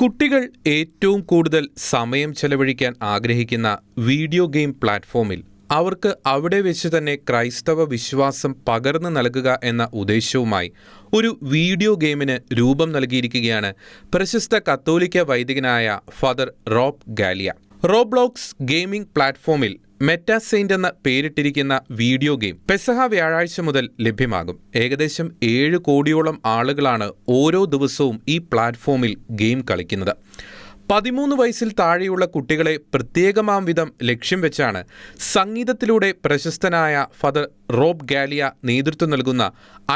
കുട്ടികൾ ഏറ്റവും കൂടുതൽ സമയം ചെലവഴിക്കാൻ ആഗ്രഹിക്കുന്ന വീഡിയോ ഗെയിം പ്ലാറ്റ്ഫോമിൽ അവർക്ക് അവിടെ വെച്ച് തന്നെ ക്രൈസ്തവ വിശ്വാസം പകർന്നു നൽകുക എന്ന ഉദ്ദേശവുമായി ഒരു വീഡിയോ ഗെയിമിന് രൂപം നൽകിയിരിക്കുകയാണ് പ്രശസ്ത കത്തോലിക്ക വൈദികനായ father Rob Galea. Roblox gaming പ്ലാറ്റ്ഫോമിൽ മെറ്റാസെയിന്റ് എന്ന പേരിട്ടിരിക്കുന്ന വീഡിയോ ഗെയിം പെസഹ വ്യാഴാഴ്ച മുതൽ ലഭ്യമാകും. ഏകദേശം ഏഴ് കോടിയോളം ആളുകളാണ് ഓരോ ദിവസവും ഈ പ്ലാറ്റ്ഫോമിൽ ഗെയിം കളിക്കുന്നത്. പതിമൂന്ന് വയസ്സിൽ താഴെയുള്ള കുട്ടികളെ പ്രത്യേകമാം വിധം ലക്ഷ്യം വെച്ചാണ് സംഗീതത്തിലൂടെ പ്രശസ്തനായ ഫദർ റോബ് ഗാലിയ നേതൃത്വം നൽകുന്ന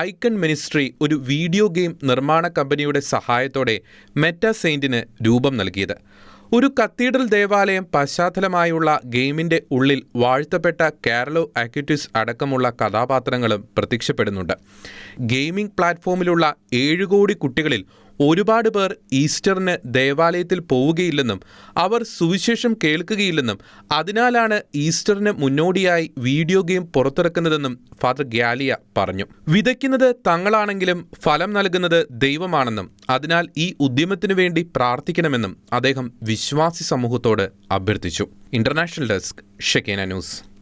ഐക്കൺ മിനിസ്ട്രി ഒരു വീഡിയോ ഗെയിം നിർമ്മാണ കമ്പനിയുടെ സഹായത്തോടെ മെറ്റാസെയിന്റിന് രൂപം നൽകിയത്. ഒരു കത്തീഡ്രൽ ദേവാലയം പശ്ചാത്തലമായുള്ള ഗെയിമിന്റെ ഉള്ളിൽ വാഴ്ത്തപ്പെട്ട കാരലോ ആക്യൂറ്റിസ് അടക്കമുള്ള കഥാപാത്രങ്ങളും പ്രത്യക്ഷപ്പെടുന്നുണ്ട്. ഗെയിമിംഗ് പ്ലാറ്റ്ഫോമിലുള്ള ഏഴ് കോടി കുട്ടികളിൽ ഒരുപാട് പേർ ഈസ്റ്ററിന് ദേവാലയത്തിൽ പോവുകയില്ലെന്നും അവർ സുവിശേഷം കേൾക്കുകയില്ലെന്നും അതിനാലാണ് ഈസ്റ്ററിന് മുന്നോടിയായി വീഡിയോ ഗെയിം പുറത്തിറക്കുന്നതെന്നും ഫാദർ ഗ്യാലിയ പറഞ്ഞു. വിതയ്ക്കുന്നത് തങ്ങളാണെങ്കിലും ഫലം നൽകുന്നത് ദൈവമാണെന്നും അതിനാൽ ഈ ഉദ്യമത്തിനു വേണ്ടി പ്രാർത്ഥിക്കണമെന്നും അദ്ദേഹം വിശ്വാസി സമൂഹത്തോട് അഭ്യർത്ഥിച്ചു. International desk Shekinah news.